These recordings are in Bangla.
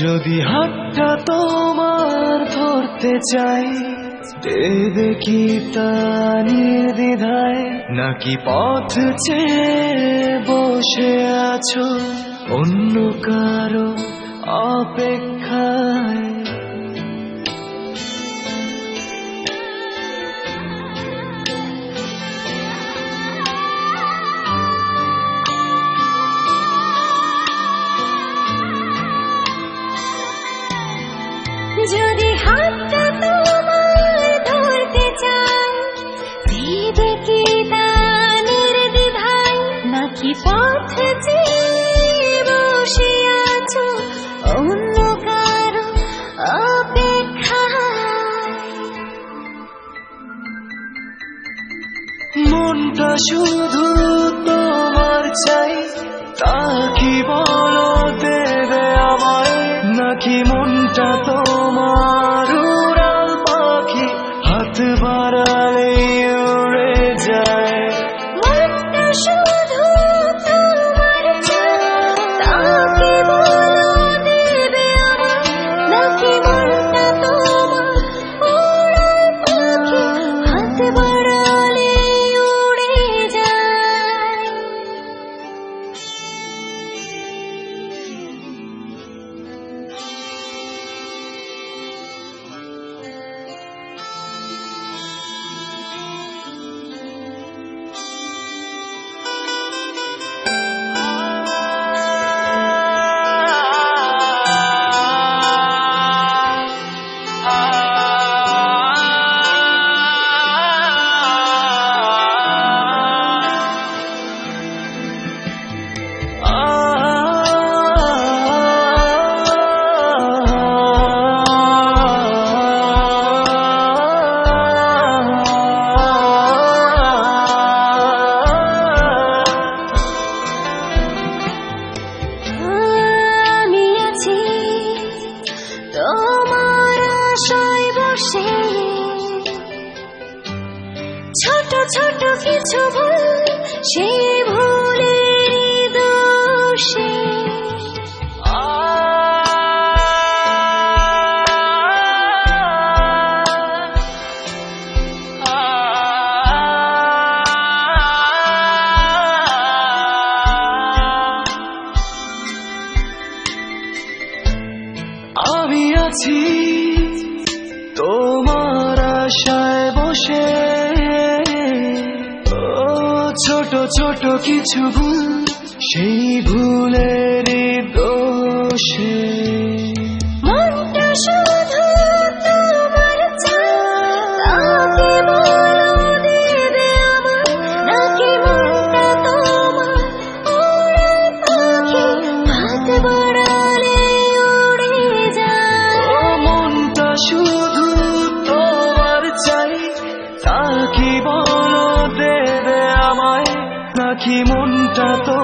যদি হাতটা তোমার ধরতে চাই দেবে কি নাকি পথ চেয়ে বসে আছো অন্য কারও অপেক্ষায়? শুধু তোমার চাই। তা কি বলো দেবে আমায়? নাকি মনটা তোমার ছোট ছোট কিছু ভুল ভুলের দোষে আমি আছি তোমার আশায় বসে। ছোট কিছু ভুল সেই ভুলের দোষে। নাকি মনটা তোমার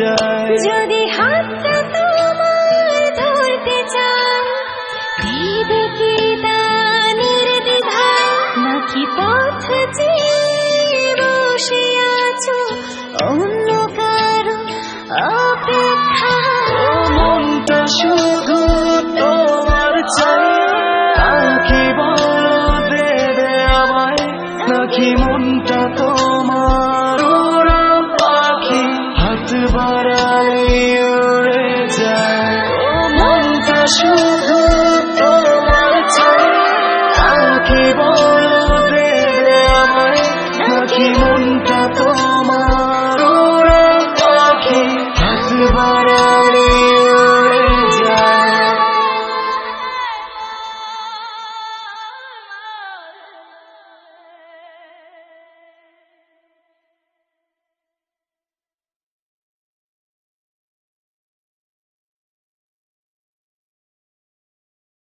যায়। যদি হাতটা তোমার ধরতে চাই কি দানের নাকি পথ চেয়ে বসে আছো? অন্য কারও অপেক্ষা? মনটা শুধু তোমার চাই কি বলো দেবে আমায় নাকি মনটা তোমার